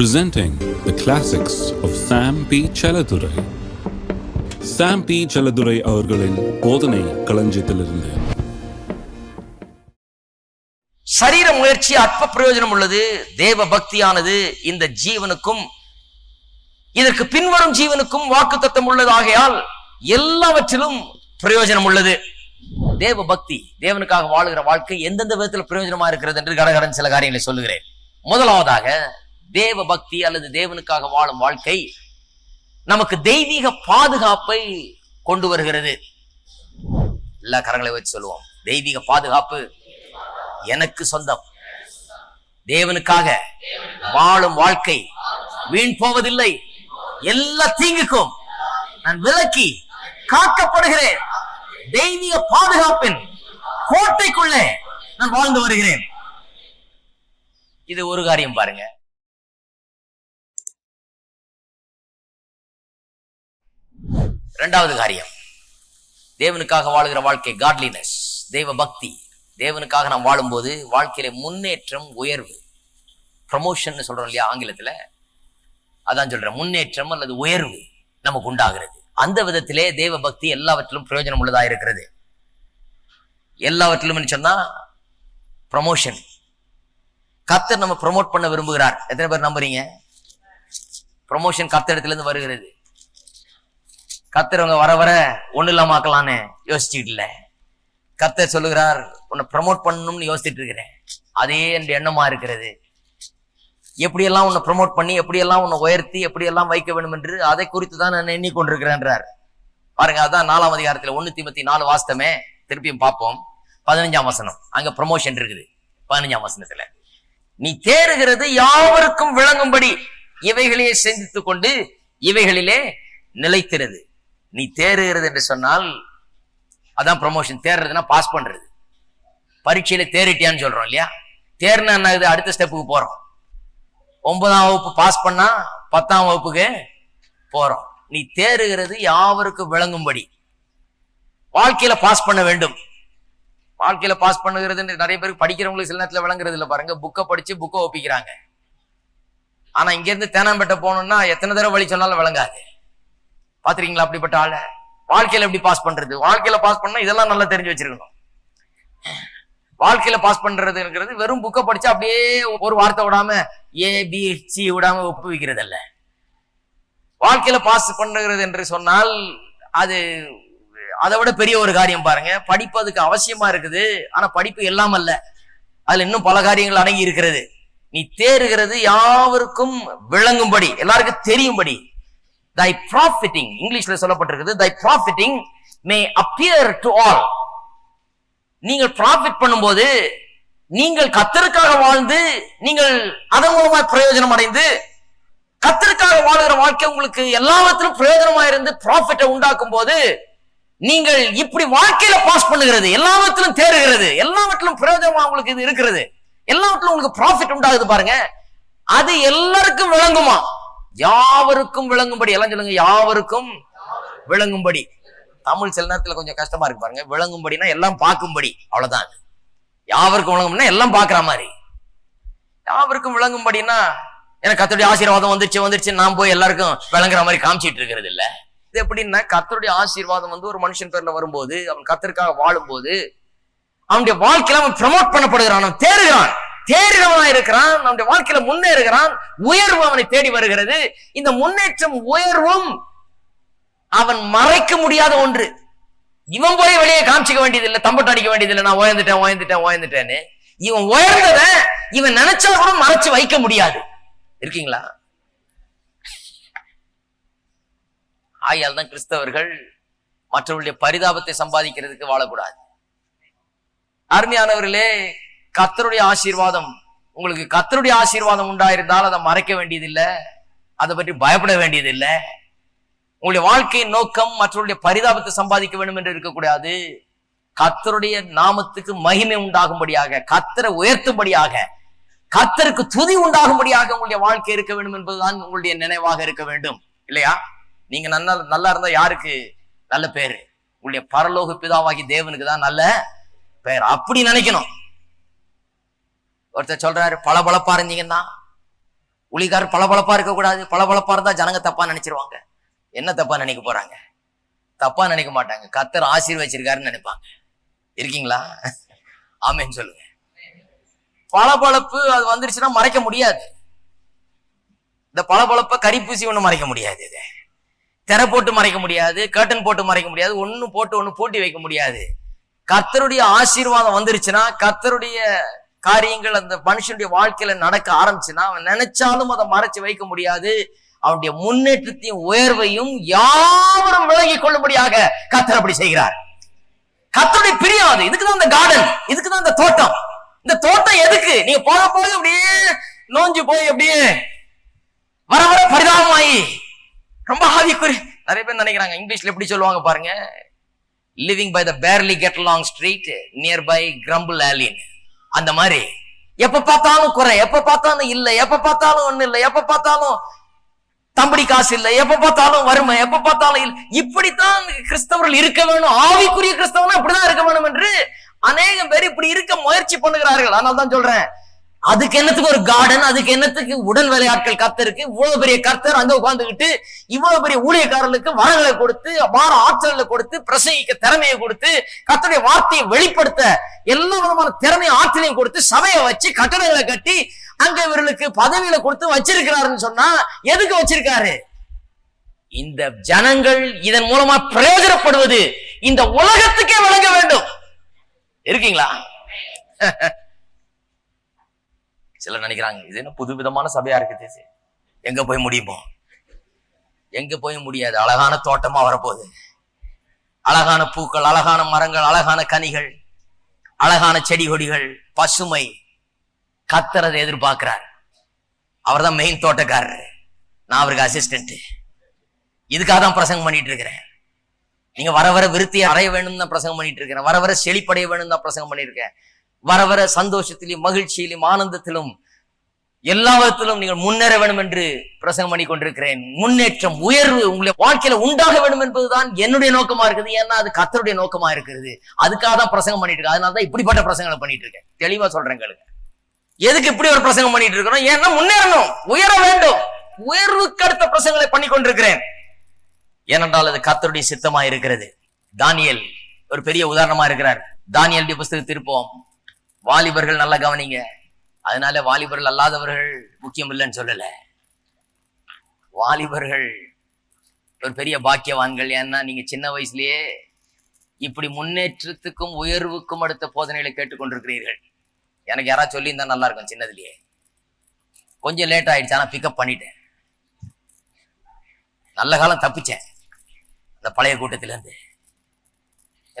presenting the classics of Sam P. Chaladurai. Sam P Chelladurai அவர்களின் போதனை களஞ்சியத்திலிருந்து. சரீர முயற்சி அற்ப பிரயோஜனம் உள்ளது. தேவ பக்தியானது இந்த ஜீவனுக்கும் இதற்கு பின்வரும் ஜீவனுக்கும் வாக்குத்தத்தம் உள்ளதாகையால் எல்லாவற்றிலும் பிரயோஜனம் உள்ளது. தேவ பக்தி தேவனுக்காக வாழுகிற வாழ்க்கை எந்தெந்த விதத்தில் பிரயோஜனமா இருக்கிறது என்று கடகடன் சில காரியங்களை சொல்லுகிறேன். முதலாவதாக தேவ பக்தி அல்லது தேவனுக்காக வாழும் வாழ்க்கை நமக்கு தெய்வீக பாதுகாப்பை கொண்டு வருகிறது. எல்லா கரங்களை வச்சு சொல்லுவோம். தெய்வீக பாதுகாப்பு எனக்கு சொந்தம். தேவனுக்காக வாழும் வாழ்க்கை வீண் போவதில்லை. எல்லா தீங்குக்கும் நான் விலக்கி காக்கப்படுகிறேன். தெய்வீக பாதுகாப்பின் கோட்டைக்குள்ளே நான் வாழ்ந்து வருகிறேன். இது ஒரு காரியம் பாருங்க. ரெண்டாவது காரியம். தேவனுக்காக வாழுகிற வாழ்க்கை காட்லினஸ் தெய்வ பக்தி. தேவனுக்காக நாம் வாழும்போது வாழ்க்கையில முன்னேற்றம் உயர்வு. ப்ரமோஷன் சொல்றோம் இல்லையா ஆங்கிலத்துல? அதான் சொல்றேன். முன்னேற்றம் அல்லது உயர்வு நமக்கு உண்டாகிறது. அந்த விதத்திலே தேவ பக்தி எல்லாவற்றிலும் பிரயோஜனம் உள்ளதா இருக்கிறது? எல்லாவற்றிலும் சொன்னா ப்ரமோஷன் கத்தர் நம்ம ப்ரமோட் பண்ண விரும்புகிறார். எத்தனை பேர் நம்புறீங்க? ப்ரமோஷன் கத்தரிடத்துல இருந்து வருகிறது. கத்தரவங்க வர வர ஒண்ணு இல்லாம ஆக்கலான்னு யோசிச்சுட்டு இல்ல. கத்தர் சொல்லுகிறார் உன்னை ப்ரமோட் பண்ணணும்னு யோசிச்சுட்டு இருக்கிறேன். அதே என் எண்ணமா இருக்கிறது. எப்படியெல்லாம் உன்னை ப்ரமோட் பண்ணி எப்படியெல்லாம் உன்னை உயர்த்தி எப்படியெல்லாம் வைக்க வேண்டும் என்று அதை குறித்து தான் நான் எண்ணிக்கொண்டிருக்கிறேன்றார் பாருங்க அதான் நாலாம் அதிகாரத்தில் ஒண்ணு தீபத்தி நாலு வாஸ்தமே திருப்பியும் பார்ப்போம். பதினஞ்சாம் வசனம். அங்க ப்ரமோஷன் இருக்குது. பதினஞ்சாம் வசனத்துல. நீ தேறுகிறது யாவருக்கும் விளங்கும்படி இவைகளையே சிந்தித்துக் கொண்டு இவைகளிலே நிலைத்திறது நீ தேறுகிறது என்று சொன்னால் அதான் ப்ரொமோஷன் தேர்றதுன்னா பாஸ் பண்றது. பரீட்சையில தேறிட்டியான்னு சொல்றோம் இல்லையா? தேர்னா என்ன ஆகுது? அடுத்த ஸ்டெப்புக்கு போறோம். ஒன்பதாம் வகுப்பு பாஸ் பண்ணா பத்தாம் வகுப்புக்கு போறோம். நீ தேறுகிறது யாவருக்கும் விளங்கும்படி? வாழ்க்கையில பாஸ் பண்ண வேண்டும். வாழ்க்கையில பாஸ் பண்ணுகிறது நிறைய பேருக்கு படிக்கிறவங்களுக்கு சில நேரத்துல விளங்குறது இல்லை பாருங்க. புக்கை படிச்சு புக்கை ஒப்பிக்கிறாங்க. ஆனா இங்க இருந்து தேனாம்பேட்டை போகணும்னா எத்தனை தடவை வழி சொன்னாலும் விளங்காது. பாத்துறீங்களா அப்படிப்பட்ட ஆள? வாழ்க்கையில எப்படி பாஸ் பண்றது? வாழ்க்கையில பாஸ் பண்ணா இதெல்லாம் நல்லா தெரிஞ்சு வச்சிருக்கணும். வாழ்க்கையில பாஸ் பண்றதுங்கிறது வெறும் புக்கை படிச்சு அப்படியே ஒரு வார்த்தை விடாம ஏ பி சி விடாம ஒப்பு வைக்கிறது அல்ல வாழ்க்கையில பாஸ் பண்ணுகிறது என்று சொன்னால் அது அதை விட பெரிய ஒரு காரியம் பாருங்க. படிப்பு அதுக்கு அவசியமா இருக்குது. ஆனா படிப்பு எல்லாம் அல்ல. அதுல இன்னும் பல காரியங்கள் அடங்கி இருக்கிறது. நீ தேறுகிறது யாவருக்கும் விளங்கும்படி எல்லாருக்கும் தெரியும்படி தை ப்ராஃபிட்டிங் இங்கிலீஷ்ல சொல்லப்பட்டிருக்குது thy profiting may appear to all நீங்கள் ப்ராஃபிட் பண்ணும்போது நீங்கள் கத்தருக்காக வாழ்ந்து நீங்கள் அதன் மூலமா பிரயோஜனம் அடைந்து கத்தருக்காக வாழ்கிற வாழ்க்கை உங்களுக்கு எல்லாவற்றிலும் பிரயோஜனமா இருந்து ப்ராஃபிட்டை உண்டாக்கும் போது நீங்கள் இப்படி வாழ்க்கையில பாஸ் பண்ணுகிறது எல்லாவற்றிலும் தேறுகிறது எல்லாவற்றிலும் பிரயோஜனமா உங்களுக்கு இது இருக்கிறது எல்லாவற்றிலும் உங்களுக்கு ப்ராஃபிட் உண்டாகுது பாருங்க அது எல்லாருக்கும் விளங்குமா? யாவருக்கும் விளங்கும்படி எல்லாம் சொல்லுங்க யாவருக்கும் விளங்கும்படி. தமிழ் சில நேரத்துல கொஞ்சம் கஷ்டமா இருக்கு பாருங்க. விளங்கும்படினா எல்லாம் பார்க்கும்படி. அவ்வளவுதான். யாவருக்கும் விளங்கும்னா எல்லாம் பாக்குற மாதிரி. யாவருக்கும் விளங்கும்படினா எனக்கு கத்தோடைய ஆசீர்வாதம் வந்துருச்சு வந்துருச்சு நான் போய் எல்லாருக்கும் விளங்குற மாதிரி காமிச்சிட்டு இருக்கிறது இல்ல. இது எப்படின்னா கத்தருடைய ஆசீர்வாதம் வந்து ஒரு மனுஷன் பேர்ல வரும்போது அவன் கத்தருக்காக வாழும்போது அவனுடைய வாழ்க்கையில அவன் ப்ரமோட் பண்ணப்படுகிறான் அவன் தேறுகிறான். தேறினவனா இருக்கிறான் நம்முடைய வாழ்க்கையில முன்னேறுகிறான் உயர்வு அவனை தேடி வருகிறது. இந்த முன்னேற்றம் உயர்வும் அவன் மறைக்க முடியாத ஒன்று. இவன் போய் வெளியே காமிச்சிக்க வேண்டியது இல்லை தம்பட்டு அடிக்க வேண்டியது இல்லை நான் உயர்ந்துட்டேன் உயர்ந்துட்டேன் உயர்ந்துட்டேன்னு. இவன் உயர்ந்தத இவன் நினைச்சா கூட மறைச்சு வைக்க முடியாது. இருக்கீங்களா? ஆயால் தான் கிறிஸ்தவர்கள் மற்றவர்களுடைய பரிதாபத்தை சம்பாதிக்கிறதுக்கு வாழக்கூடாது. அருமையானவர்களே கத்தருடைய ஆசீர்வாதம் உங்களுக்கு கத்தருடைய ஆசீர்வாதம் உண்டாயிருந்தால் அதை மறைக்க வேண்டியதில்லை. அதை பற்றி பயப்பட வேண்டியதில்லை. உங்களுடைய வாழ்க்கையின் நோக்கம் மற்றவருடைய பரிதாபத்தை சம்பாதிக்க வேண்டும் என்று இருக்கக்கூடாது. கத்தருடைய நாமத்துக்கு மகிமை உண்டாகும்படியாக கத்தரை உயர்த்தும்படியாக கத்தருக்கு துதி உண்டாகும்படியாக உங்களுடைய வாழ்க்கை இருக்க வேண்டும் என்பதுதான் உங்களுடைய நினைவாக இருக்க வேண்டும். இல்லையா? நீங்க நல்லா நல்லா இருந்தா யாருக்கு? நல்ல பேரு. உங்களுடைய பரலோக பிதாவாகி தேவனுக்கு தான் நல்ல பெயர் அப்படி நினைக்கணும். ஒருத்தர் சொல்றாரு பளபளப்பா இருந்தீங்கன்னா உளிகார் பளபளப்பா இருக்கக்கூடாது பளபளப்பா இருந்தா ஜனங்க தப்பா நினைச்சிருவாங்க. என்ன தப்பா நினைக்க போறாங்க? தப்பா நினைக்க மாட்டாங்க. கத்தர் ஆசீர்வச்சிருக்காருன்னு நினைப்பாங்க. இருக்கீங்களா? ஆமேன்னு சொல்லுங்க. பளபளப்பு அது வந்துருச்சுன்னா மறைக்க முடியாது. இந்த பளபளப்பை கரிப்பூசி ஒண்ணு மறைக்க முடியாது. இது திரை போட்டு மறைக்க முடியாது கர்டன் போட்டு மறைக்க முடியாது ஒண்ணு போட்டு ஒண்ணு போட்டி வைக்க முடியாது. கர்த்தருடைய ஆசீர்வாதம் வந்துருச்சுன்னா கர்த்தருடைய காரியங்கள் அந்த மனுஷனுடைய வாழ்க்கையில நடக்க ஆரம்பிச்சுன்னா அவன் நினைச்சாலும் அதை மறைச்சு வைக்க முடியாது. அவனுடைய முன்னேற்றத்தையும் உயர்வையும் யாவரும் விளங்கிக் கொள்ளும்படியாக கத்தர் அப்படி செய்கிறார். கத்தருடைய பிரியம் அது. இதுக்குதான் இந்த கார்டன் இதுக்குதான் இந்த தோட்டம். இந்த தோட்டம் எதுக்கு? நீங்க போக போக அப்படியே நோஞ்சு போய் அப்படியே வர வர பரிதாபமாயி ரொம்ப ஆவிக்குறி. நிறைய பேர் நினைக்கிறாங்க இங்கிலீஷ்ல எப்படி சொல்லுவாங்க பாருங்க. Living by the barley get long street near by crumble all in அந்த மாதிரி. எப்ப பார்த்தாலும் குறை எப்ப பார்த்தாலும் இல்ல எப்ப பார்த்தாலும் ஒண்ணு இல்ல எப்ப பார்த்தாலும் தம்படி காசு இல்ல எப்ப பார்த்தாலும் வறுமை எப்ப பார்த்தாலும் இல்ல இப்படித்தான் கிறிஸ்தவர்கள் இருக்க வேணும். ஆவிக்குரிய கிறிஸ்தவனா இப்படிதான் இருக்க வேணும் என்று அநேகம் பேர் இப்படி இருக்க முயற்சி பண்ணுகிறார்கள். அதனால தான் சொல்றேன். அதுக்கு என்னத்துக்கு ஒரு கார்டன் அதுக்கு என்னத்துக்கு உடல் வேலையாட்கள் கத்தருக்கு இவ்வளவு பெரிய கர்த்தர் அங்க உட்கார்ந்துகிட்டு இவ்வளவு பெரிய ஊழியக்காரர்களுக்கு வரங்களை கொடுத்து அபார ஆற்றல்களை கொடுத்து பிரசங்கிக்க திறமையை கொடுத்து கர்த்தருடைய வார்த்தையை வெளிப்படுத்த எல்லா விதமான திறமையும் ஆற்றலையும் கொடுத்து சபையை வச்சு கட்டடங்களை கட்டி அங்க இவர்களுக்கு பதவியில கொடுத்து வச்சிருக்கிறாருன்னு சொன்னா எதுக்கு வச்சிருக்காரு? இந்த ஜனங்கள் இதன் மூலமா பிரயோஜனப்படுவது இந்த உலகத்துக்கே வழங்க வேண்டும். இருக்கீங்களா? சிலர் நினைக்கிறாங்க இது என்ன புது விதமான சபையா இருக்குது இது. எங்க போய் முடியுமோ? எங்க போய் முடியாது? அழகான தோட்டமா வரப்போகுது. அழகான பூக்கள் அழகான மரங்கள் அழகான கனிகள் அழகான செடி கொடிகள் பசுமை. கத்துறதை எதிர்பார்க்கிறார். அவர்தான் மெயின் தோட்டக்காரர். நான் அவருக்கு அசிஸ்டன்ட் இதுக்காக தான் பிரசங்கம் பண்ணிட்டு இருக்கிறேன். நீங்க வர வர விருத்தி அடைய வேணும் தான் பிரசங்கம் பண்ணிட்டு இருக்கிறேன். வர வர செழிப்படைய வேணும் தான் பிரசங்கம் பண்ணியிருக்கேன் வர வர சந்தோஷத்திலும் மகிழ்ச்சியிலும் ஆனந்தத்திலும் எல்லா விதத்திலும் நீங்கள் முன்னேற வேண்டும் என்று பிரசங்கம் பண்ணி கொண்டிருக்கிறேன். முன்னேற்றம் உயர்வு உங்களுடைய வாழ்க்கையில உண்டாக வேண்டும் என்பதுதான் என்னுடைய நோக்கமா இருக்குது. ஏன்னா அது கத்தருடைய நோக்கமா இருக்கிறது அதுக்காக தான் பிரசங்கம் பண்ணிட்டு இருக்கேன். அதனால தான் இப்படிப்பட்ட பிரசங்களை பண்ணிட்டு இருக்கேன். தெளிவா சொல்றேன் கேளுங்க. எதுக்கு இப்படி ஒரு பிரசங்கம் பண்ணிட்டு இருக்கிறோம்? ஏன்னா முன்னேறணும். உயர வேண்டும். உயர்வுக்கு அடுத்த பிரசங்களை பண்ணி கொண்டிருக்கிறேன். ஏனென்றால் அது கத்தருடைய சித்தமா இருக்கிறது. தானியல் ஒரு பெரிய உதாரணமா இருக்கிறார். தானியல் புஸ்தகம் திருப்போம் வாலிபர்கள் நல்லா கவனிங்க. அதனால வாலிபர்கள் அல்லாதவர்கள் முக்கியம் இல்லைன்னு சொல்லல. வாலிபர்கள் ஒரு பெரிய பாக்கியவான்கள். ஏன்னா நீங்க சின்ன வயசுலயே இப்படி முன்னேற்றத்துக்கும் உயர்வுக்கும் அடுத்த போதனைகளை கேட்டுக்கொண்டிருக்கிறீர்கள். எனக்கு யாராவது சொல்லியிருந்தா நல்லா இருக்கும் சின்னதுலயே. கொஞ்சம் லேட் ஆயிடுச்சு ஆனால் பிக்கப் பண்ணிட்டேன். நல்ல காலம் தப்பிச்சேன். அந்த பழைய கூட்டத்திலேருந்து.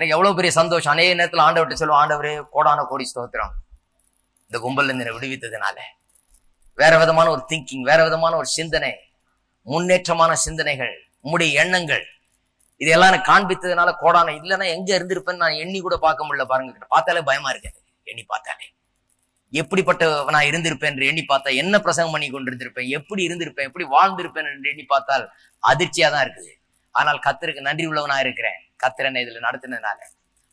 எனக்கு எவ்வளவு பெரிய சந்தோஷம். அநேக நேரத்தில் ஆண்டவர்கிட்ட சொல்லுவோம் ஆண்டவரே கோடான கோடி ஸ்தோத்திரம். இந்த கும்பல்ல என்னை விடுவித்ததுனால. வேற விதமான ஒரு திங்கிங் வேற விதமான ஒரு சிந்தனை முன்னேற்றமான சிந்தனைகள் உம்முடைய எண்ணங்கள் இதெல்லாம் எனக்கு காண்பித்ததுனால கோடான இல்லைன்னா எங்க இருந்திருப்பேன்னு நான் எண்ணி கூட பார்க்க முடியல பாருங்க. பார்த்தாலே பயமா இருக்கு. எண்ணி பார்த்தாலே. எப்படிப்பட்ட நான் இருந்திருப்பேன் என்று எண்ணி பார்த்தா என்ன பிரசங்கம் பண்ணி கொண்டிருந்திருப்பேன் எப்படி இருந்திருப்பேன் எப்படி வாழ்ந்திருப்பேன் என்று எண்ணி பார்த்தால் அதிர்ச்சியா தான் இருக்குது. ஆனால் கத்தருக்கு நன்றி உள்ளவனா இருக்கிறேன். கத்திரனை இதில் நடத்தினதுனால.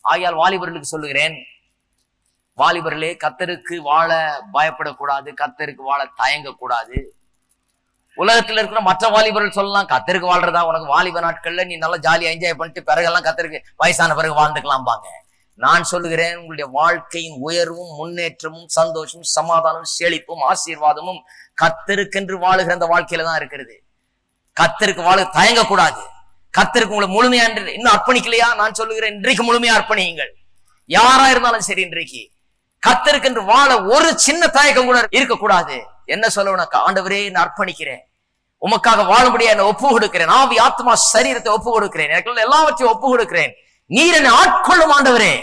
ஆகியால் வாலிபர்களுக்கு சொல்லுகிறேன் வாலிபர்களே கத்தருக்கு வாழ பயப்படக்கூடாது கத்தருக்கு வாழ தயங்கக்கூடாது. உலகத்துல இருக்கிற மற்ற வாலிபர்கள் சொல்லலாம் கத்தருக்கு வாழ்றதா உனக்கு வாலிப நாட்கள்ல நீ நல்லா ஜாலியா என்ஜாய் பண்ணிட்டு பிறகெல்லாம் கத்தருக்கு வயசான பிறகு வாழ்ந்துக்கலாம் பாங்க நான் சொல்லுகிறேன் உங்களுடைய வாழ்க்கையின் உயர்வும் முன்னேற்றமும் சந்தோஷமும் சமாதானமும் செழிப்பும் ஆசீர்வாதமும் கத்தருக்கென்று வாழுகிற அந்த வாழ்க்கையில தான் இருக்கிறது. கத்தருக்கு வாழ தயங்கக்கூடாது. கத்தருக்கு உங்களை முழுமையா இன்னும் அர்ப்பணிக்கலையா? நான் சொல்லுகிறேன் இன்றைக்கு முழுமையா அர்ப்பணியுங்கள். யாரா இருந்தாலும் சரி இன்றைக்கு. கத்தருக்கு என்று வாழ ஒரு சின்ன தயக்கம் கூட இருக்கக்கூடாது. என்ன சொல்ல உனக்கு ஆண்டவரே நான் அர்ப்பணிக்கிறேன். உமக்காக வாழும்படியா என்னை ஒப்பு கொடுக்கிறேன் ஆவி ஆத்மா சரீரத்தை ஒப்பு கொடுக்கிறேன் எனக்கு எல்லாவற்றையும் ஒப்பு கொடுக்கிறேன் நீர் என்னை ஆட்கொள்ளும் ஆண்டவரே.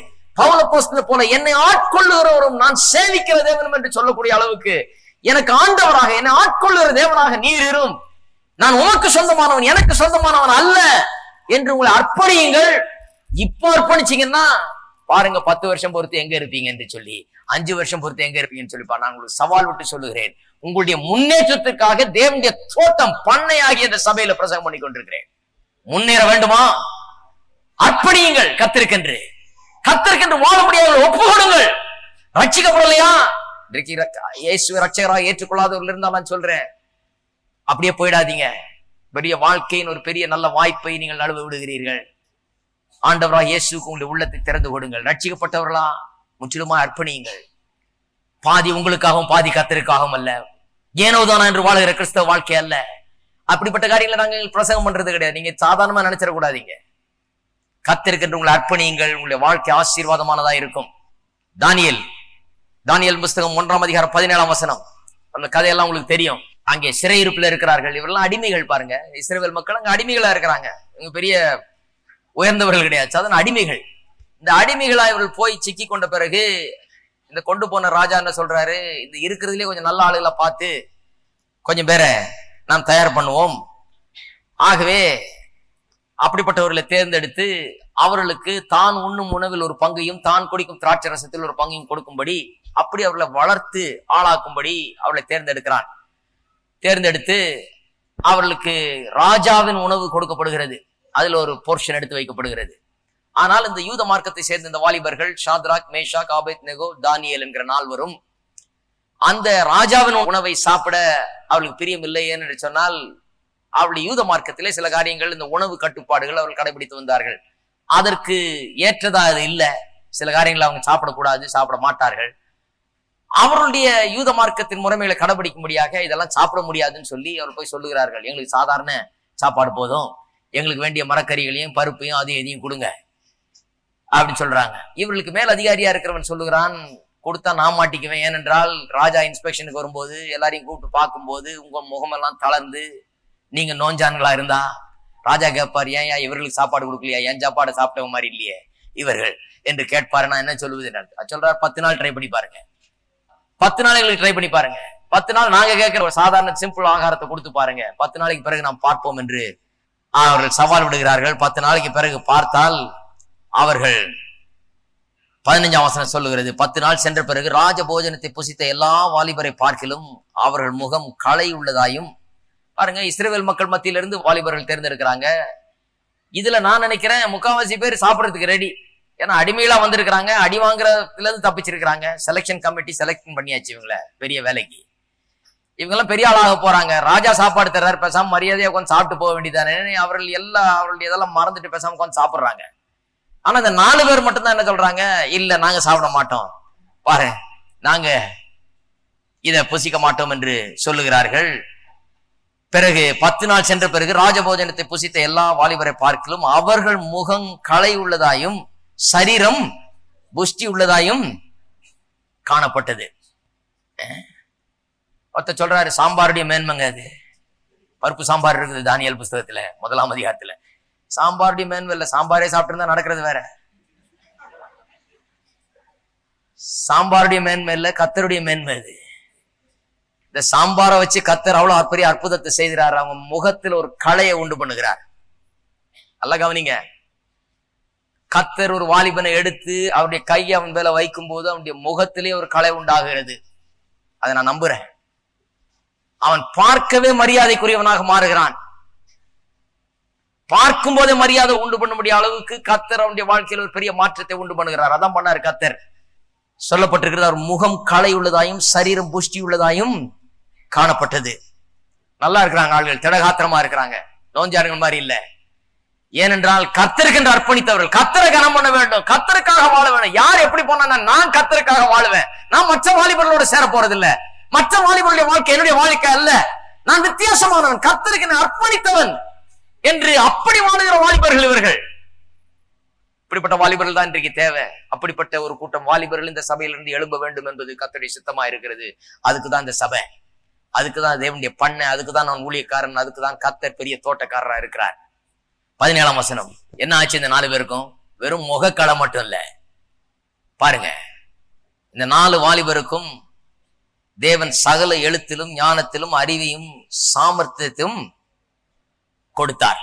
பவுல போஸ்தல போல என்னை ஆட்கொள்ளுகிறவரும் நான் சேவிக்கிற தேவனும் என்று சொல்லக்கூடிய அளவுக்கு எனக்கு ஆண்டவராக என்னை ஆட்கொள்ளுகிற தேவனாக நீர் இரும். நான் உனக்கு சொந்தமானவன் எனக்கு சொந்தமானவன் அல்ல என்று உங்களை அர்ப்பணியுங்கள். இப்போ அர்ப்பணிச்சீங்கன்னா பாருங்க பத்து வருஷம் பொறுத்து எங்க இருப்பீங்க என்று சொல்லி அஞ்சு வருஷம் பொறுத்து எங்க இருப்பீங்கன்னு சொல்லி நான் உங்களுக்கு சவால் விட்டு சொல்லுகிறேன். உங்களுடைய முன்னேற்றத்திற்காக தேவனுடைய தோட்டம் பண்ணையாகிய இந்த சபையில பிரசங்கம் பண்ணி கொண்டிருக்கிறேன். முன்னேற வேண்டுமா? அர்ப்பணியுங்கள் கத்திருக்கென்று கத்திருக்கென்று வாழ முடியாத ஒப்பு கொடுங்கள் ரட்சிக்கப்படலையா? இன்றைக்கு ரக்க- ரட்சகராக ஏற்றுக்கொள்ளாதவர்கள் இருந்தால் நான் சொல்றேன். அப்படியே போயிடாதீங்க. பெரிய வாழ்க்கையின் ஒரு பெரிய நல்ல வாய்ப்பை நீங்கள் நழுவ விடுகிறீர்கள். ஆண்டவராக இயேசுக்கு உங்களுடைய உள்ளத்தை திறந்து கொடுங்கள். ரட்சிக்கப்பட்டவர்களா முற்றிலுமா அர்ப்பணியுங்கள். பாதி உங்களுக்காகவும் பாதி கத்தருக்காகவும் அல்ல. ஏனோதானா என்று வாழ்கிற கிறிஸ்தவ வாழ்க்கை அல்ல. அப்படிப்பட்ட காரியங்களை நாங்கள் பிரசங்கம் பண்றது கிடையாது. நீங்க சாதாரணமா நினைச்சிடக்கூடாதீங்க. கத்திருக்கின்ற உங்களை அர்ப்பணியுங்கள். உங்களுடைய வாழ்க்கை ஆசீர்வாதமானதா இருக்கும். தானியல் தானியல் புஸ்தகம் ஒன்றாம் அதிகாரம் பதினேழாம் வசனம். அந்த கதையெல்லாம் உங்களுக்கு தெரியும். அங்கே சிறையிருப்புல இருக்கிறார்கள். இவரெல்லாம் அடிமைகள் பாருங்க. இஸ்ரேல் மக்கள் அங்க அடிமைகளா இருக்கிறாங்க. இவங்க பெரிய உயர்ந்தவர்கள் கிடையாது. சாதாரண அடிமைகள். இந்த அடிமைகளா இவர்கள் போய் சிக்கி கொண்ட பிறகு இந்த கொண்டு போன ராஜா என்ன சொல்றாரு? இந்த இருக்கிறதுலே கொஞ்சம் நல்ல ஆளுகளை பார்த்து கொஞ்சம் பேரை நாம் தயார் பண்ணுவோம். ஆகவே அப்படிப்பட்டவர்களை தேர்ந்தெடுத்து அவர்களுக்கு தான் உண்ணும் உணவில் ஒரு பங்கையும் தான் குடிக்கும் திராட்சை ரசத்தில் ஒரு பங்கையும் கொடுக்கும்படி அப்படி அவர்களை வளர்த்து ஆளாக்கும்படி அவர்களை தேர்ந்தெடுக்கிறான். தேர்ந்தெடுத்து அவர்களுக்கு ராஜாவின் உணவு கொடுக்கப்படுகிறது. அதில் ஒரு போர்ஷன் எடுத்து வைக்கப்படுகிறது. ஆனால் இந்த யூத மார்க்கத்தை சேர்ந்த இந்த வாலிபர்கள் Shadrach Meshach Abednego Daniel என்கிற நால்வரும் அந்த ராஜாவின் உணவை சாப்பிட அவளுக்கு பிரியமில்லை என்று சொன்னால் அவளுடைய யூத மார்க்கத்திலே சில காரியங்கள் இந்த உணவு கட்டுப்பாடுகள் அவர்கள் கடைபிடித்து வந்தார்கள். அதற்கு ஏற்றதா அது இல்லை. சில காரியங்களை அவங்க சாப்பிடக்கூடாது சாப்பிட மாட்டார்கள். அவருடைய யூத மார்க்கத்தின் முறைமைகளை கடைபிடிக்கும்படியாக இதெல்லாம் சாப்பிட முடியாதுன்னு சொல்லி அவர் போய் சொல்லுகிறார்கள். எங்களுக்கு சாதாரண சாப்பாடு போதும். எங்களுக்கு வேண்டிய மரக்கறிகளையும் பருப்பையும் அதையும் இதையும் கொடுங்க. அப்படின்னு சொல்றாங்க. இவர்களுக்கு மேல் அதிகாரியா இருக்கிறவன் சொல்லுகிறான் கொடுத்தா நான் மாட்டிக்குவேன். ஏனென்றால் ராஜா இன்ஸ்பெக்ஷனுக்கு வரும்போது எல்லாரையும் கூப்பிட்டு பார்க்கும்போது உங்க முகமெல்லாம் தளர்ந்து நீங்க நோஞ்சான்களா இருந்தா? ராஜா கேட்பார் ஏன் ஏன் இவர்களுக்கு சாப்பாடு கொடுக்கலையா? என் சாப்பாடு சாப்பிட்டவங்க மாதிரி இல்லையே இவர்கள். என்று கேட்பாரு. நான் என்ன சொல்லுவது? சொல்றாரு பத்து நாள் ட்ரை பண்ணி பாருங்க. பத்து நாள் எங்களுக்கு ட்ரை பண்ணி பாருங்க. பத்து நாள் நாங்க கேட்கிற ஒரு சாதாரண சிம்பிள் ஆகாரத்தை கொடுத்து பாருங்க. பத்து நாளைக்கு பிறகு நாம் பார்ப்போம் என்று அவர்கள் சவால் விடுகிறார்கள். பத்து நாளைக்கு பிறகு பார்த்தால் அவர்கள் பதினஞ்சாம் வசனம் சொல்லுகிறது. பத்து நாள் சென்ற பிறகு ராஜ போஜனத்தை புசித்த எல்லா வாலிபரை பார்க்கிலும் அவர்கள் முகம் களை உள்ளதாயும் பாருங்க இஸ்ரேல் மக்கள் மத்தியிலிருந்து வாலிபர்கள் தேர்ந்தெடுக்கிறாங்க. இதுல நான் நினைக்கிறேன் முக்காவாசி பேர் சாப்பிடறதுக்கு ரெடி ஏன்னா அடிமையெல்லாம் வந்திருக்கிறாங்க. அடி வாங்குறதுல இருந்து தப்பிச்சிருக்கிறாங்க. செலெக்ஷன் கமிட்டி செலக்ட் பண்ணியாச்சு இவங்கள. பெரிய வேலைக்கு. இவங்கெல்லாம் பெரிய ஆளாக போறாங்க. ராஜா சாப்பாடு தர்றாரு. பேசாம மரியாதையா உட்காந்து சாப்பிட்டு போக வேண்டியதானே அவர்கள் எல்லாம் அவர்களுடைய இதெல்லாம் மறந்துட்டு பேசாம உட்காந்து சாப்பிட்றாங்க. ஆனா இந்த நாலு பேர் மட்டும்தான் என்ன சொல்றாங்க? இல்ல நாங்க சாப்பிட மாட்டோம். பாரு நாங்க இதை புசிக்க மாட்டோம் என்று சொல்லுகிறார்கள். பிறகு பத்து நாள் சென்ற பிறகு ராஜபோஜனத்தை புசித்த எல்லா வாலிபரை பார்க்கலும் அவர்கள் முகம் களை உள்ளதாயும் சரீரம் புஷ்டி உள்ளதாயும் காணப்பட்டது. ஒருத்த சொல்றாரு சாம்பாருடைய மேன்மைங்க அது. பருப்பு சாம்பார் இருக்குது தானியல் புஸ்தகத்துல முதலாம் அதிகாரத்துல. சாம்பாருடைய மேன்மை இல்ல சாம்பாரே சாப்பிட்டு நடக்கிறது வேற. சாம்பாருடைய மேன்மை இல்ல கத்தருடைய மேன்மை இது இந்த சாம்பாரை வச்சு கத்தர் அவ்வளவு பெரிய அற்புதத்தை செய்கிறார். அவங்க முகத்தில் ஒரு கலையை உண்டு பண்ணுகிறார். நல்லா கவனிங்க. கத்தர் ஒரு வாலிபனை எடுத்து அவருடைய கையை அவன் மேல வைக்கும் போது அவனுடைய முகத்திலே ஒரு கலை உண்டாகிறது. அதை நான் நம்புறேன். அவன் பார்க்கவே மரியாதைக்குரியவனாக மாறுகிறான். பார்க்கும் போதே மரியாதை உண்டு பண்ண முடிய அளவுக்கு கத்தர் அவனுடைய வாழ்க்கையில் ஒரு பெரிய மாற்றத்தை உண்டு பண்ணுகிறார். அதான் பண்ணார் கத்தர். சொல்லப்பட்டிருக்கிறது அவர் முகம் களை உள்ளதாயும் சரீரம் புஷ்டி உள்ளதாயும் காணப்பட்டது. நல்லா இருக்கிறாங்க ஆள்கள் திடகாத்திரமா இருக்கிறாங்க. நோஞ்சாருங்க மாதிரி இல்ல. ஏனென்றால் கத்தருக்கென்று அர்ப்பணித்தவர்கள் கத்தரை கனம் பண்ண வேண்டும் கத்தருக்காக வாழ வேண்டும். யார் எப்படி போனா நான் கத்தருக்காக வாழுவேன். நான் மற்ற வாலிபர்களோட சேர போறதில்ல. மற்ற வாலிபருடைய வாழ்க்கை என்னுடைய வாழ்க்கை அல்ல. நான் வித்தியாசமானவன் கத்தருக்கு அர்ப்பணித்தவன் என்று அப்படி வாழுகிற வாலிபர்கள் இவர்கள். இப்படிப்பட்ட வாலிபர்கள் தான் இன்றைக்கு தேவை. அப்படிப்பட்ட ஒரு கூட்டம் வாலிபர்கள் இந்த சபையிலிருந்து எழும்ப வேண்டும் என்பது கத்தருடைய சித்தமா இருக்கிறது. அதுக்கு தான் இந்த சபை. அதுக்கு தான் தேவனுடைய பண்ணை. அதுக்கு தான் நான் ஊழியக்காரன். அதுக்கு தான் கத்தர் பெரிய தோட்டக்காரரா இருக்கிறார். பதினேழாம் வசனம். என்ன ஆச்சு இந்த நாலு பேருக்கும்? வெறும் முகக்களை மட்டும் இல்ல. பாருங்க. இந்த நாலு வாலிபருக்கும் தேவன் சகல எழுத்திலும் ஞானத்திலும் அறிவையும் சாமர்த்தியத்தையும் கொடுத்தார்.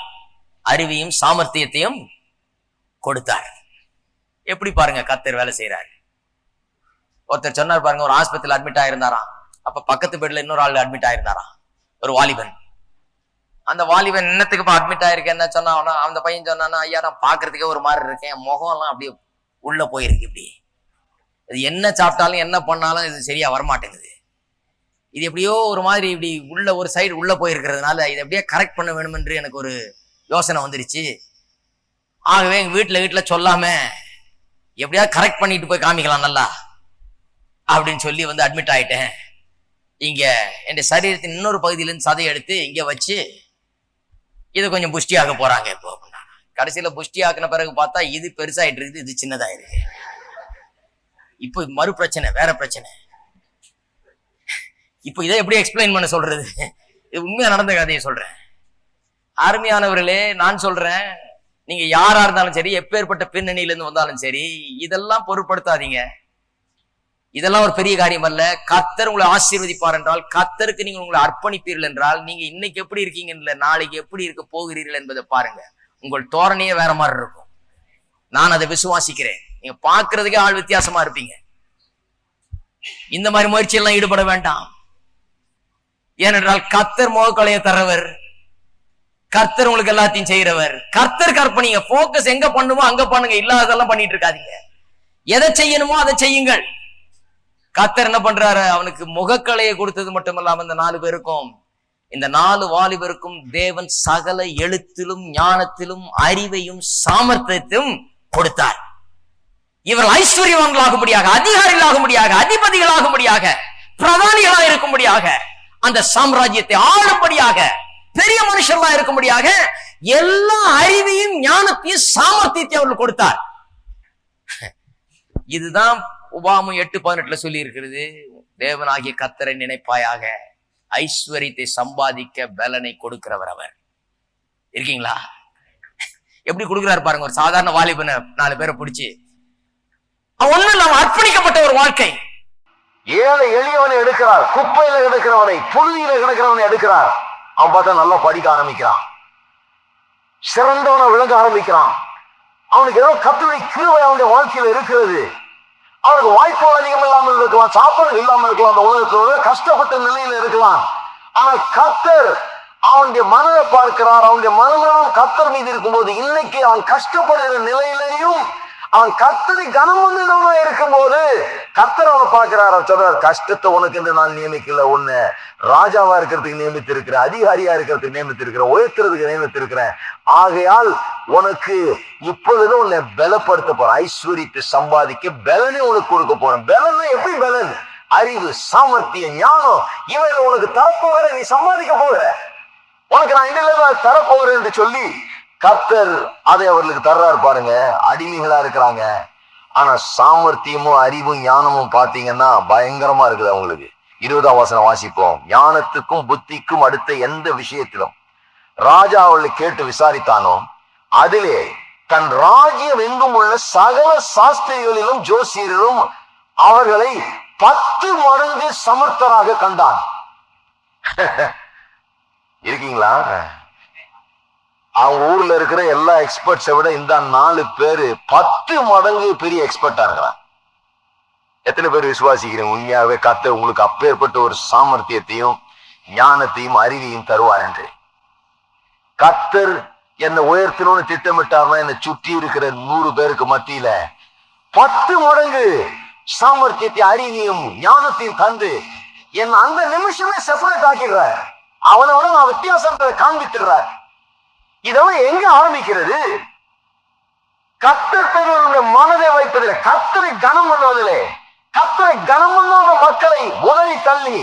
அறிவையும் சாமர்த்தியத்தையும் கொடுத்தார். எப்படி பாருங்க கத்தர் வேலை செய்யறாரு ஒருத்தர் சொன்னார் பாருங்க ஒரு ஆஸ்பத்திரியில் அட்மிட் ஆயிருந்தாராம். அப்ப பக்கத்து பெட்ல இன்னொரு ஆள் அட்மிட் ஆயிருந்தாராம். ஒரு வாலிபன். அந்த வாலிபன் என்னத்துக்கு அட்மிட் ஆயிருக்கேன் என்ன சொன்னா அந்த பையன் சொன்னானா ஐயா நான் பாக்குறதுக்கே ஒரு மாதிரி இருக்கேன். முகம்லாம் அப்படியே உள்ள போயிருக்கு இப்படி. இது என்ன சாப்பிட்டாலும் என்ன பண்ணாலும் இது சரியா வரமாட்டேங்குது. இது எப்படியோ ஒரு மாதிரி இப்படி உள்ள ஒரு சைடு உள்ள போயிருக்கிறதுனால இதை எப்படியே கரெக்ட் பண்ண வேணும் என்று எனக்கு ஒரு யோசனை வந்துருச்சு. ஆகவே எங்க வீட்டில் வீட்டில் சொல்லாம எப்படியா கரெக்ட் பண்ணிட்டு போய் காமிக்கலாம் நல்லா அப்படின்னு சொல்லி வந்து அட்மிட் ஆயிட்டேன். இங்க என் சரீரத்தின் இன்னொரு பகுதியிலிருந்து சதையை எடுத்து இங்க வச்சு இதை கொஞ்சம் புஷ்டியாக்க போறாங்க இப்போ. கடைசியில புஷ்டி ஆக்கின பிறகு பார்த்தா இது பெருசாயிட்டு இருக்குது இது சின்னதா இருக்கு. இப்போ மறு பிரச்சனை வேற பிரச்சனை. இப்போ இதை எப்படி எக்ஸ்பிளைன் பண்ண சொல்றது? இது உண்மையா நடந்த கதையை சொல்றேன். அருமையானவர்களே நான் சொல்றேன். நீங்க யாரா இருந்தாலும் சரி எப்பேற்பட்ட பின்னணியில இருந்து வந்தாலும் சரி இதெல்லாம் பொருட்படுத்தாதீங்க. இதெல்லாம் ஒரு பெரிய காரியம் அல்ல. கத்தர் உங்களை ஆசீர்வதிப்பார் என்றால் கத்தருக்கு நீங்க உங்களை அர்ப்பணிப்பீர்கள் என்றால் நீங்க இன்னைக்கு எப்படி இருக்கீங்கன்னு நாளைக்கு எப்படி இருக்க போகிறீர்கள் என்பதை பாருங்க. உங்கள் தோரணையே வேற மாதிரி இருக்கும். நான் அதை விசுவாசிக்கிறேன். நீங்க பாக்குறதுக்கே ஆள் வித்தியாசமா இருப்பீங்க. இந்த மாதிரி முயற்சி எல்லாம் ஈடுபட வேண்டாம். ஏனென்றால் கத்தர் முகக்கலையை தர்றவர் கர்த்தர் உங்களுக்கு எல்லாத்தையும் செய்யறவர். கர்த்தர் கற்பனைங்க போக்கஸ் எங்க பண்ணுமோ அங்க பண்ணுங்க. இல்லாததெல்லாம் பண்ணிட்டு இருக்காதீங்க. எதை செய்யணுமோ அதை செய்யுங்கள். கத்தர் என்ன பண்றாரு? அவனுக்கு முகக்கலையை கொடுத்தது மட்டுமல்லாம இந்த நாலு பேருக்கும் இந்த நாலு வாலிபருக்கும் தேவன் சகல எழுத்திலும் ஞானத்திலும் அறிவையும் சாமர்த்தியத்தையும் கொடுத்தார். இவர்கள் ஐஸ்வர்யவான்களாகும்படியாக அதிகாரிகளாகும்படியாக அதிபதிகளாகும்படியாக பிரதானிகளாக இருக்கும்படியாக அந்த சாம்ராஜ்யத்தை ஆளும்படியாக பெரிய மனுஷர்களா இருக்கும்படியாக எல்லா அறிவையும் ஞானத்தையும் சாமர்த்தியத்தையும் அவர்கள் கொடுத்தார். இதுதான் உபாமு எட்டு பதினெட்டுல சொல்லி இருக்கிறது தேவனாகிய கத்தரை நினைப்பாயாக ஐஸ்வர்யத்தை சம்பாதிக்க பலனை கொடுக்கிறவர் அவர். இருக்கீங்களா? எப்படி கொடுக்குறாரு பாருங்க ஒரு சாதாரண வாலிபனை நாலு பேரை பிடிச்சி. ஒண்ணு இல்லாம அர்ப்பணிக்கப்பட்ட ஒரு வாழ்க்கை. ஏழை எளியவனை எடுக்கிறார் குப்பையில எடுக்கிறவனை புழுதியில கிடக்கிறவனை எடுக்கிறார். அவன் பார்த்தா நல்லா படிக்க ஆரம்பிக்கிறான். சிறந்தவனை விளங்க ஆரம்பிக்கிறான். அவனுக்கு ஏதோ கத்துடைய கிருவை அவனுடைய வாழ்க்கையில இருக்கிறது. அவனுக்கு வாய்ப்புகள் அதிகம் இல்லாமல் இருக்கலாம் சாப்பாடு இல்லாமல் இருக்கலாம் அந்த உலகத்தோடு கஷ்டப்பட்ட நிலையில இருக்கலாம். ஆனா கத்தர் அவனுடைய மனதை பார்க்கிறார் அவனுடைய மனநலம் கத்தர் மீது இருக்கும்போது இன்னைக்கு அவன் கஷ்டப்படுகிற நிலையிலையும் அவன் கத்தரி கனம் இருக்கும் இருக்கும்போது கத்தர் அவனை பார்க்கிறார். அவர் சொல்றார் கஷ்டத்தை உனக்கு என்று நான் நியமிக்கல உன்னை ராஜாவா இருக்கிறதுக்கு நியமித்து இருக்கிறேன் அதிகாரியா இருக்கிறதுக்கு நியமித்து இருக்கிறேன் உயர்த்துறதுக்கு நியமித்திருக்கிறேன். ஆகையால் உனக்கு இப்பொழுது உன்னை பலப்படுத்த போறேன். ஐஸ்வர்யத்தை சம்பாதிக்க பலனே உனக்கு கொடுக்க போறேன். பலன் எப்படி பலன்? அறிவு சாமர்த்தியம் ஞானம் இவைகளை உனக்கு தரப்போகிற நீ சம்பாதிக்க போகிற. உனக்கு நான் இந்த தரப்போகிறேன் என்று சொல்லி கர்த்தர் அதை அவர்களுக்கு தர்றாரு பாருங்க. அடிமைகளா இருக்கிறாங்க. ஆனா சாமர்த்தியமும் அறிவும் ஞானமும் பாத்தீங்கன்னா பயங்கரமா இருக்குது அவங்களுக்கு. இருபதாம் வசனம் வாசிப்போம். ஞானத்துக்கும் புத்திக்கும் அடுத்த எந்த விஷயத்திலும். ராஜா அவளை கேட்டு விசாரித்தானோ அதிலே தன் ராஜ்யம் எங்கும் உள்ள சகல சாஸ்திரிகளிலும் ஜோசியரிலும் அவர்களை பத்து மடங்கு சமர்த்தராக கண்டான். இருக்கீங்களா? அவங்க ஊர்ல இருக்கிற எல்லா எக்ஸ்பர்ட்ஸை விட இந்த நாலு பேரு பத்து மடங்கு பெரிய எக்ஸ்பர்ட்டா இருக்கிறான் எத்தனை பேர் விசுவாசிக்கிறேன் உண்மையாவே கத்த உங்களுக்கு அப்பேற்பட்ட ஒரு சாமர்த்தியத்தையும் ஞானத்தையும் அறிவியையும் தருவார் என்று. கத்தர் என்னை உயர்த்தணும்னு திட்டமிட்டார்னா என்னை சுற்றி இருக்கிற நூறு பேருக்கு மத்தியில பத்து மடங்கு சாமர்த்தியத்தை அறிவியும் ஞானத்தையும் தந்து என் அந்த நிமிஷமே செப்பரேட் ஆக்கிடுறார். அவனோட நான் வித்தியாசத்தை காண்பித்துடுறார். இதெல்லாம் எங்க ஆரம்பிக்கிறது? கத்தர் பெரியவருடைய மனதை வைப்பதில்லை கத்தரை கனம் பண்ணுவதில்லை கத்தரை கனம் பண்ணாத மக்களை உதவி தள்ளி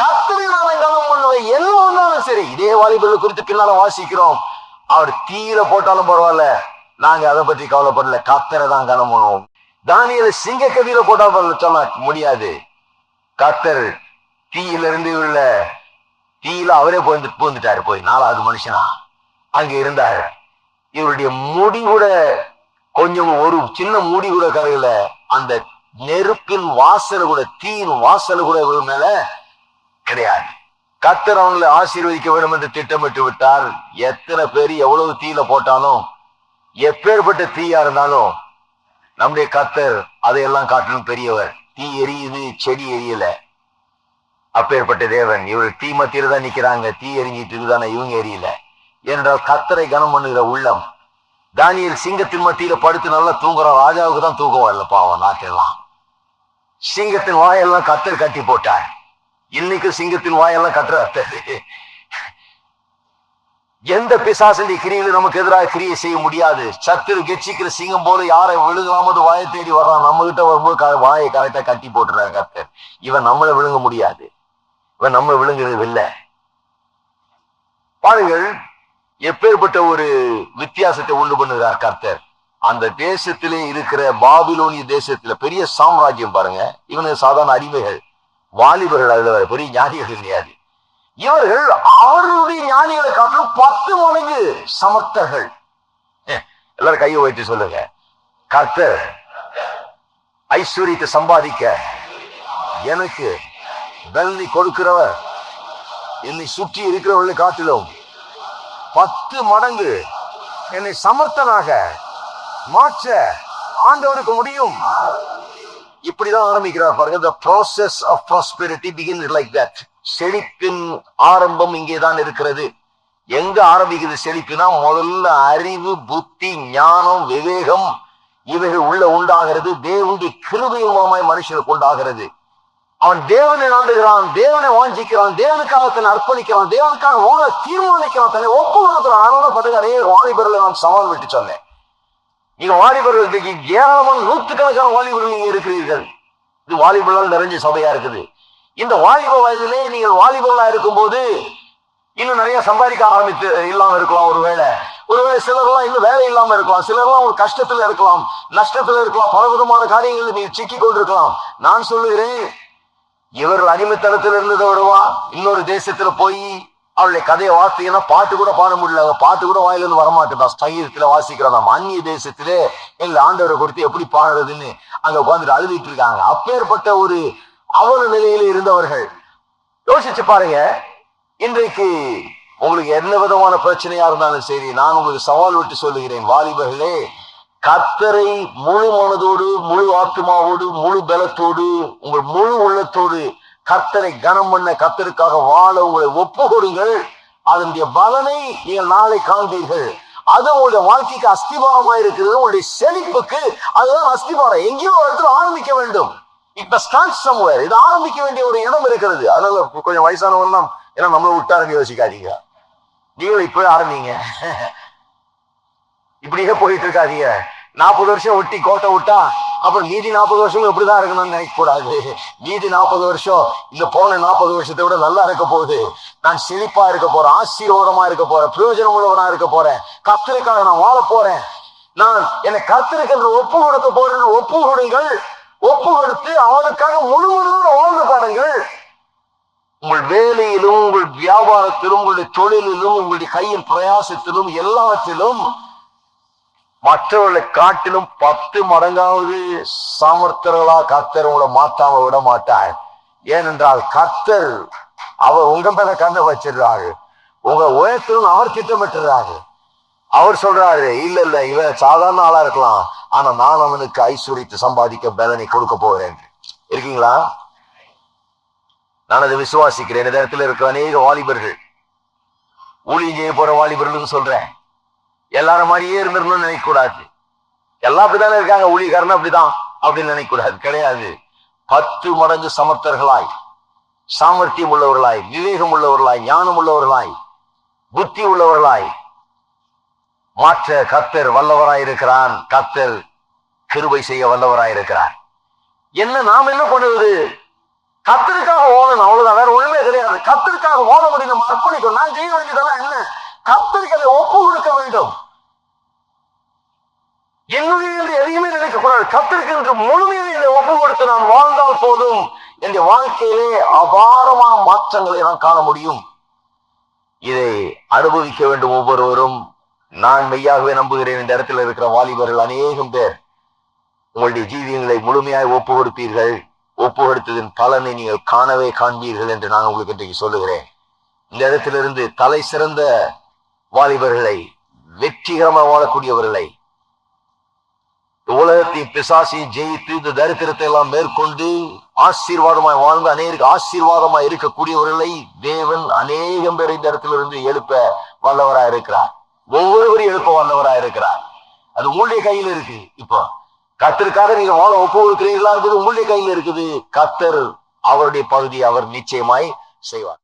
கத்தரை நாம கனம் பண்ணுவதை என்ன ஒன்றாலும் சரி இதே வாலிபர்கள் குறித்து பின்னால வாசிக்கிறோம். அவர் தீயில போட்டாலும் பரவாயில்ல நாங்க அதை பற்றி கவலைப்படல கத்தரை தான் கனம் பண்ணுவோம் தானியல சிங்க கவியில போட்டால் சொன்ன முடியாது. கத்தர் தீயில இருந்து உள்ள தீயில அவரே போய் பூந்துட்டாரு போய் நாலாவது மனுஷனா. அங்க இருந்தார். இவருடைய முடி கூட கொஞ்சம் ஒரு சின்ன முடி கூட கரையில அந்த நெருப்பின் வாசல் கூட தீயின் வாசல் கூட இவர் மேல கிடையாது. கத்தர் அவங்களை ஆசீர்வதிக்க வேண்டும் என்று திட்டமிட்டு விட்டார். எத்தனை பேர் எவ்வளவு தீயில போட்டாலும் எப்பேற்பட்ட தீயா இருந்தாலும் நம்முடைய கத்தர் அதையெல்லாம் காட்டணும் பெரியவர். தீ எரியுது செடி எரியல. அப்பேற்பட்ட தேவன் இவர் தீ மத்தியில தான் நிக்கிறாங்க. தீ எரிஞ்சிட்டு இருக்குதானே? இவங்க எரியல. என்றால் கத்தரை கனம் பண்ணுகிற உள்ளம். தானியல் சிங்கத்தின் மத்தியில படுத்து நல்லா தூங்குறான் ராஜாவுக்கு தான் தூக்கம் வரல பாவம் நாட்டெல்லாம். சிங்கத்தின் வாயெல்லாம் கத்தர் கட்டி போட்டார். இன்னைக்கு சிங்கத்தின் வாயெல்லாம் கட்டுறாரு எந்த பிசாசண்டி கிரியிலும் நமக்கு எதிராக கிரியை செய்ய முடியாது. சத்துரு கெச்சிக்கிற சிங்கம் போல யாரை விழுகாமது வாயை தேடி வர்றான். நம்ம கிட்ட வரும்போது வாயை கரெக்டா கட்டி போட்டுறாங்க கத்தர் இவன் நம்மளை விழுங்க முடியாது. இவன் நம்ம விழுங்குறது இல்லை பாருங்கள் எப்பேற்பட்ட ஒரு வித்தியாசத்தை உண்டு பண்ணுகிறார் கர்த்தர். அந்த தேசத்திலே இருக்கிற பாபிலோனிய தேசத்துல பெரிய சாம்ராஜ்யம் பாருங்க. இவனுக்கு சாதாரண அறிவைகள் வாலிபர்கள் அதுல பெரிய ஞானிகள் கிடையாது இவர்கள் அவருடைய ஞானிகளை காட்டிலும் பத்து மடங்கு சமர்த்தர்கள். எல்லாரும் கையை வைத்து சொல்லுங்க. கர்த்தர் ஐஸ்வர்யத்தை சம்பாதிக்க எனக்கு வெள்ளி கொடுக்கிறவர். என்னை சுற்றி இருக்கிறவர்களை காட்டிலும் பத்து மடங்கு. என்னை சமர்த்தனாக மாற்ற ஆண்டவருக்கு முடியும். இப்படிதான் ஆரம்பிக்கிறார் பாருங்க. The process of prosperity begin like that செழிப்பின் ஆரம்பம் இங்கேதான் இருக்கிறது. எங்க ஆரம்பிக்குது செழிப்புனா முதல்ல அறிவு புத்தி ஞானம் விவேகம் இவைகள் உள்ள உண்டாகிறது. தேவனுடைய கிருபையுமாய் மனுஷனுக்கு உண்டாகிறது. அவன் தேவனை நாடுகிறான் தேவனை வாஞ்சிக்கிறான் தேவனுக்காக தன்னை அர்ப்பணிக்கிறான் தேவனுக்காக வாழ தீர்மானிக்கிறான் தன்னை ஒப்பு கொடுக்கிறான் அதனால பாத்தீங்க நிறைய வாலிபர்களை நான் சவால் விட்டு சொன்னேன். நீங்க வாலிபர்கள் இன்றைக்கு ஏராளமான நூற்றுக்கணக்கான வாலிபர்கள் நீங்க இருக்கிறீர்கள். இது வாலிபர்களால் நிறைஞ்ச சபையா இருக்குது. இந்த வாலிப வயதிலே நீங்கள் வாலிபர்களா இருக்கும்போது இன்னும் நிறைய சம்பாதிக்க ஆரம்பித்து இல்லாம இருக்கலாம் ஒருவேளை. ஒருவேளை சிலர்லாம் இன்னும் வேலை இல்லாம இருக்கலாம். சிலர்லாம் ஒரு கஷ்டத்துல இருக்கலாம். நஷ்டத்துல இருக்கலாம். பல விதமான காரியங்களில் நீங்க சிக்கி கொண்டிருக்கலாம். நான் சொல்லுகிறேன் இவர்கள் அடிமைத்தனத்தில் இருந்ததை விடவா இன்னொரு தேசத்துல போய் அவளுடைய கதையை வாசித்தீங்கன்னா பாட்டு கூட பாட முடியல. அவங்க பாட்டு கூட வாயில இருந்து வரமாட்டேன் ஸ்தகிரத்துல வாசிக்கிறதாம் அந்நிய தேசத்திலே. இல்ல ஆண்டவரை கொடுத்து எப்படி பாடுறதுன்னு அங்க உட்காந்துட்டு அழுதிட்டு இருக்காங்க அப்பேற்பட்ட ஒரு அவல நிலையில இருந்தவர்கள். யோசிச்சு பாருங்க. இன்றைக்கு உங்களுக்கு என்ன விதமான பிரச்சனையா இருந்தாலும் சரி நான் உங்களுக்கு சவால் விட்டு சொல்லுகிறேன். வாலிபர்களே கத்தரை முழு மனதோடு முழு ஆத்மாவோடு முழு பலத்தோடு உங்கள் முழு உள்ளத்தோடு கத்தரை கனம் பண்ண கத்தருக்காக வாழ உங்களை ஒப்பு கொடுங்கள் அதனுடைய பலனை நீங்கள் நாளை காண்பீர்கள். அது உங்களுடைய வாழ்க்கைக்கு அஸ்திபாரமா இருக்கிறது. உங்களுடைய செழிப்புக்கு அதுதான் அஸ்திபாரம். எங்கேயோ ஒரு இடத்துல ஆரம்பிக்க வேண்டும். இப்ப ஸ்டார்ட் சம்வேர் இது ஆரம்பிக்க வேண்டிய ஒரு இடம் இருக்கிறது. அதனால கொஞ்சம் வயசானவங்கலாம் ஏன்னா நம்மளை விட்டாருங்க யோசிக்காதீங்க நீங்களும் இப்பவே ஆரம்பிங்க. இப்படியே போயிட்டு இருக்காதீங்க நாற்பது வருஷம் ஒட்டி கோட்டை விட்டா அப்புறம் மீதி நாற்பது வருஷம் இப்படிதான் இருக்கணும்னு நினைக்க கூடாது மீதி நாற்பது வருஷம் இந்த போன நாற்பது வருஷத்தை விட நல்லா இருக்க போகுது. நான் செழிப்பா இருக்க போறேன் ஆசீர்வாதமா இருக்க போறேன் பிரயோஜனம் உள்ளவனா இருக்க போறேன். கர்த்தருக்காக நான் வாழ போறேன். நான் என்னை கர்த்தருக்கு என்று ஒப்பு கொடுக்க போறேன்னு ஒப்பு கொடுங்கள். ஒப்பு கொடுத்து அவனுக்காக முழுவதும் வாழ்ந்து பாருங்கள். உங்கள் வேலையிலும் உங்கள் வியாபாரத்திலும் உங்களுடைய தொழிலிலும் உங்களுடைய கையின் பிரயாசத்திலும் எல்லாத்திலும் மற்றவர்களை காட்டிலும் பத்து மடங்காவது சாமர்த்தர்களா கத்தர் உங்களை மாத்தாம விட மாட்டார். ஏனென்றால் கத்தர் அவர் உங்க மேல கண்ணை வச்சிடுறாரு. உங்க உயரத்திலும் அவர் திட்டமிட்டுறாரு அவர் சொல்றாரு இல்ல இல்ல இவன் சாதாரண ஆளா இருக்கலாம். ஆனா நான் அவனுக்கு ஐஸ்வர்யத்தை சம்பாதிக்க பலனை கொடுக்க போகிறேன் இருக்கீங்களா? நான் அதை விசுவாசிக்கிறேன். இந்த இடத்துல இருக்கிற அநேக வாலிபர்கள் ஊழியம் செய்ய போற வாலிபர்கள் சொல்றேன். எல்லாரும் மாதிரியே இருந்திரணும்னு நினைக்கக்கூடாது. எல்லாம் அப்படித்தானே இருக்காங்க? ஊழியக்காரன் அப்படிதான் அப்படின்னு நினைக்கக்கூடாது. கிடையாது. பத்து மடங்கு சமர்த்தர்களாய் சாமர்த்தியம் உள்ளவர்களாய் விவேகம் உள்ளவர்களாய் ஞானம் உள்ளவர்களாய் புத்தி உள்ளவர்களாய் மாற்ற கத்தர் வல்லவராய் இருக்கிறான் கிருபை செய்ய வல்லவராய் இருக்கிறார் என்ன நாம் என்ன பண்ணுவது? கத்தருக்காக ஓடணும் அவ்வளவுதான். வேற ஒண்ணுமே கிடையாது. கத்தருக்காக ஓட முடியும்? நம்ம அர்ப்பணிக்கணும். நான் செய்ய வேண்டியதெல்லாம் என்ன? கத்தருக்கு ஒப்பு கொடுக்க வேண்டும். என்னுடைய என்று எதையுமே நினைக்க கூடாது கத்தருக்கு என்று முழுமையாக இதை ஒப்பு கொடுத்து நான் வாழ்ந்தால் போதும் என்னுடைய வாழ்க்கையிலே அபாரமான மாற்றங்களை நான் காண முடியும். இதை அனுபவிக்க வேண்டும் ஒவ்வொருவரும். நான் மெய்யாகவே நம்புகிறேன் இந்த இடத்துல இருக்கிற வாலிபர்கள் அநேகம் பேர். உங்களுடைய ஜீவியங்களை முழுமையாய் ஒப்பு கொடுப்பீர்கள். ஒப்பு கொடுத்ததின் பலனை நீங்கள் காணவே காண்பீர்கள் என்று நான் உங்களுக்கு இன்றைக்கு சொல்லுகிறேன். இந்த இடத்திலிருந்து தலை சிறந்த வாலிபர்களை வெற்றிகரமாக வாழக்கூடியவர்களை. உலகத்தை பிசாசி ஜெயித்து இந்த தரித்திரத்தை எல்லாம் மேற்கொண்டு ஆசீர்வாதமாய் வாழ்ந்து அநேக ஆசீர்வாதமாய் இருக்கக்கூடியவர்களை தேவன் அநேகம் பேர் இந்த இடத்திலிருந்து எழுப்ப வல்லவராய் இருக்கிறார். ஒவ்வொருவரையும் எழுப்ப வல்லவராய் இருக்கிறார். அது உங்களுடைய கையில் இருக்கு. இப்போ கத்தருக்காக நீங்க வாழ ஒப்பு கொடுக்கிறீர்களா இருக்குது உங்களுடைய கையில் இருக்குது. கத்தர் அவருடைய பகுதியை அவர் நிச்சயமாய் செய்வார்.